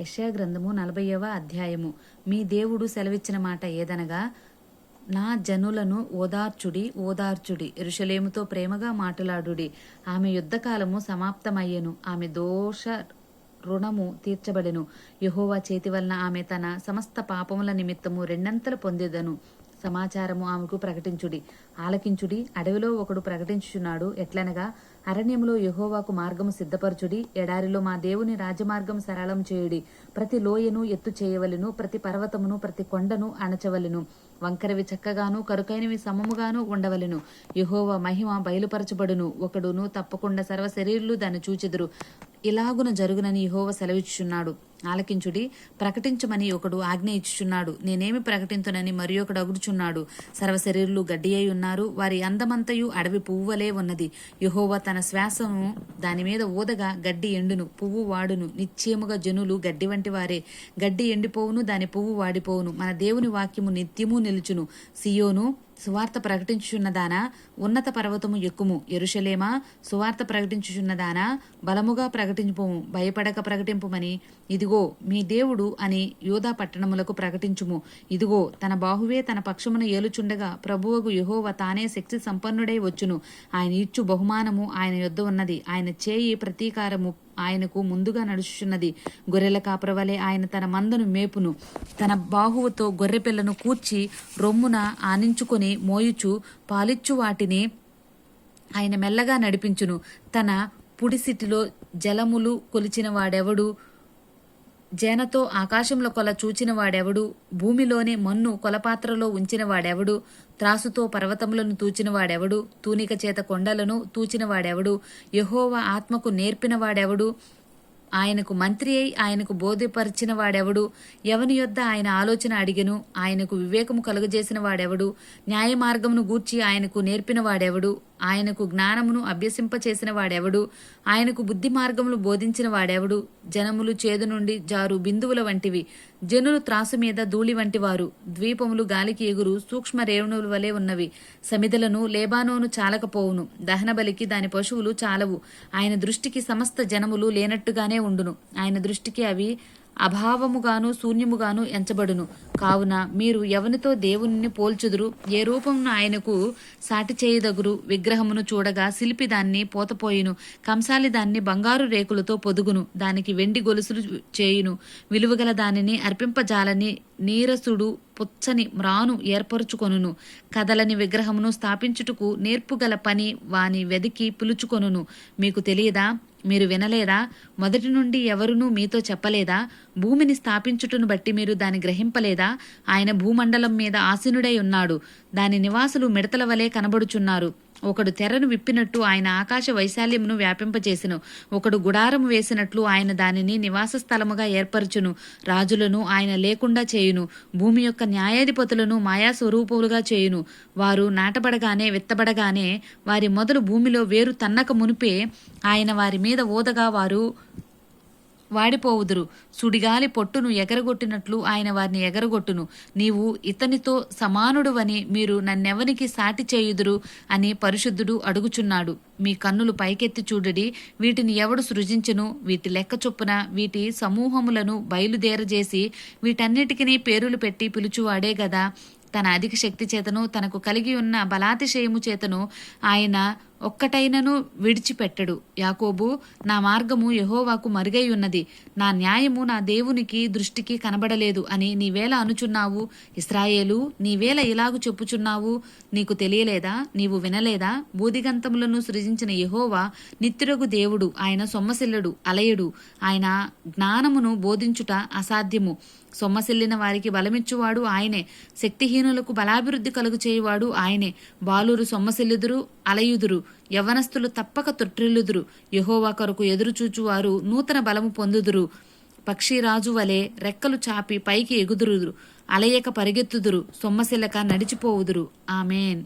యెషయా గ్రంథము నలభైవ అధ్యాయము. మీ దేవుడు సెలవిచ్చిన మాట ఏదనగా నా జనులను ఓదార్చుడి ఓదార్చుడి ఋషులేముతో ప్రేమగా మాట్లాడుడి. ఆమె యుద్ధకాలము సమాప్తమయ్యెను. ఆమె దోష రుణము తీర్చబడెను. యహోవా చేతి వలన ఆమె తన సమస్త పాపముల నిమిత్తము రెండంతలు పొందేదను. సమాచారము ఆమెకు ప్రకటించుడి. ఆలకించుడి. అడవిలో ఒకడు ప్రకటించుచున్నాడు. ఎట్లనగా అరణ్యములో యహోవాకు మార్గము సిద్ధపరచుడి. ఎడారిలో మా దేవుని రాజమార్గం సరళం చేయుడి. ప్రతి లోయను ఎత్తు చేయవలెను ప్రతి పర్వతమును ప్రతి కొండను అణచవలెను. వంకరవి చక్కగాను కరుకైనవి సమముగాను ఉండవలెను. యహోవ మహిమ బయలుపరచబడును. ఒకడును తప్పకుండా సర్వ శరీరులు దాన్ని చూచెదురు. ఇలాగున జరుగునని యహోవ సెలవిచ్చుచున్నాడు. ఆలకించుడి. ప్రకటించమని ఒకడు ఆజ్ఞ ఇచ్చుచున్నాడు. నేనేమి ప్రకటించునని మరి ఒకడు అగుడుచున్నాడు సర్వశరీరులు గడ్డి అయి ఉన్నారు. వారి అందమంతయు అడవి పువ్వువలే ఉన్నది. యెహోవా తన శ్వాసము దాని మీద ఊదగా గడ్డి ఎండును పువ్వు వాడును. నిశ్చయముగా జనులు గడ్డి వంటి వారే. గడ్డి ఎండిపోవును దాని పువ్వు వాడిపోవును. మన దేవుని వాక్యము నిత్యము నిలుచును. సియోను సువార్త ప్రకటించుచున్నదానా ఉన్నత పర్వతము ఎక్కుము. ఎరుషలేమా సువార్త ప్రకటించుచున్నదానా బలముగా ప్రకటించుము భయపడక ప్రకటింపుమని. ఇదిగో మీ దేవుడు అని యోధా పట్టణములకు ప్రకటించుము. ఇదిగో తన బాహువే తన పక్షమున ఏలుచుండగా ప్రభువకు యుహోవ తానే శక్తి సంపన్నుడై వచ్చును. ఆయన ఇచ్చు బహుమానము ఆయన యొద్ద ఉన్నది. ఆయన చేయి ప్రతీకారము ఆయనకు ముందుగా నడుచుచున్నది. గొర్రెల కాపరవలే ఆయన తన మందను మేపును. తన బాహువుతో గొర్రెపిల్లను కూర్చి రొమ్మున ఆనించుకొని మోయుచు పాలిచ్చు వాటిని ఆయన మెల్లగా నడిపించును. తన పుడిసిటిలో జలములు కొలిచిన వాడెవడు? జేనతో ఆకాశంలో కొల చూచినవాడెవడు భూమిలోని మన్ను కొలపాత్రలో ఉంచినవాడెవడు త్రాసుతో పర్వతములను తూచిన వాడెవడు? తూనిక చేత కొండలను తూచినవాడెవడు యహోవ ఆత్మకు నేర్పినవాడెవడు ఆయనకు మంత్రి అయి ఆయనకు బోధపరిచిన వాడెవడు? ఎవని యొద్ద ఆయన ఆలోచన అడిగెను? ఆయనకు వివేకము కలుగజేసిన వాడెవడు? న్యాయ మార్గమును గూర్చి ఆయనకు నేర్పిన వాడెవడు? ఆయనకు జ్ఞానమును అభ్యసింపచేసిన వాడెవడు? ఆయనకు బుద్ధి మార్గములు బోధించిన వాడెవడు? జనములు చేదు నుండి జారు బిందువుల వంటివి. జనులు త్రాసు మీద ధూళి వంటివారు. ద్వీపములు గాలికి ఎగురు సూక్ష్మ రేణువుల వలె ఉన్నవి. సమిదలను లేబానోను చాలకపోవును. దహనబలికి దాని పశువులు చాలవు. ఆయన దృష్టికి సమస్త జనములు లేనట్టుగానే ఉండును. ఆయన దృష్టికి అవి అభావముగాను శూన్యముగాను ఎంచబడును. కావున మీరు ఎవనితో దేవుని పోల్చుదురు ఏ రూపమును ఆయనకు సాటి చేయదగురు విగ్రహమును చూడగా శిల్పి దాన్ని పోతపోయిను కంసాలి దాన్ని బంగారు రేకులతో పొదుగును దానికి వెండి గొలుసులు చేయును. విలువగల దానిని అర్పింపజాలని నీరసుడు పుచ్చని మ్రాను ఏర్పరుచుకొనును. కదలని విగ్రహమును స్థాపించుటకు నేర్పుగల పని వాని వెదికి పిలుచుకొనును. మీకు తెలియదా? మీరు వినలేదా? మొదటి నుండి ఎవరునూ మీతో చెప్పలేదా? భూమిని స్థాపించుటను బట్టి మీరు దాని గ్రహింపలేదా? ఆయన భూమండలం మీద ఆసీనుడై ఉన్నాడు. దాని నివాసులు మిడతల వలె కనబడుచున్నారు. ఒకడు తెరను విప్పినట్టు ఆయన ఆకాశ వైశాల్యమును వ్యాపింపచేసెను ఒకడు గుడారము వేసినట్లు ఆయన దానిని నివాస స్థలముగా ఏర్పరచును. రాజులను ఆయన లేకుండా చేయును. భూమి యొక్క న్యాయాధిపతులను మాయాస్వరూపులుగా చేయును. వారు నాటబడగానే విత్తబడగానే వారి మొదలు భూమిలో వేరు తన్నక మునిపే ఆయన వారి మీద ఓదగా వారు వాడిపోవుదురు. సుడిగాలి పొట్టును ఎగరగొట్టినట్లు ఆయన వారిని ఎగరగొట్టును. నీవు ఇతనితో సమానుడువని మీరు నన్నెవనికి సాటి చేయుదురు అని పరిశుద్ధుడు అడుగుచున్నాడు. మీ కన్నులు పైకెత్తి చూడడి. వీటిని ఎవడు సృజించును? వీటి లెక్క చొప్పున వీటి సమూహములను బయలుదేరజేసి వీటన్నిటికీ పేరులు పెట్టి పిలుచువాడే గదా. తన అధిక శక్తి చేతను తనకు కలిగి ఉన్న బలాతిశయము చేతను ఆయన ఒక్కటైనను విడిచిపెట్టడు. యాకోబు నా మార్గము యహోవాకు మరుగై ఉన్నది నా న్యాయము నా దేవునికి దృష్టికి కనబడలేదు అని నీవేళ అనుచున్నావు. ఇస్రాయేలు నీవేళ ఇలాగు చెప్పుచున్నావు. నీకు తెలియలేదా? నీవు వినలేదా? బూదిగంతములను సృజించిన యహోవా నిత్యురగు దేవుడు ఆయన సొమ్మసిల్లుడు అలయుడు. ఆయన జ్ఞానమును బోధించుట అసాధ్యము. సొమ్మసిల్లిన వారికి బలమిచ్చువాడు ఆయనే. శక్తిహీనులకు బలాభివృద్ధి కలుగు చేయువాడు ఆయనే. బాలురు సొమ్మసిల్లుదురు అలయుదురు. యవనస్తులు తప్పక తొట్టిల్లుదురు. యహోవా కొరకు ఎదురుచూచువారు నూతన బలము పొందుదురు. పక్షిరాజు వలె రెక్కలు చాపి పైకి ఎగుదురుదురు. అలయక పరిగెత్తుదురు. సొమ్మసిల్లక నడిచిపోవుదురు. ఆమెన్.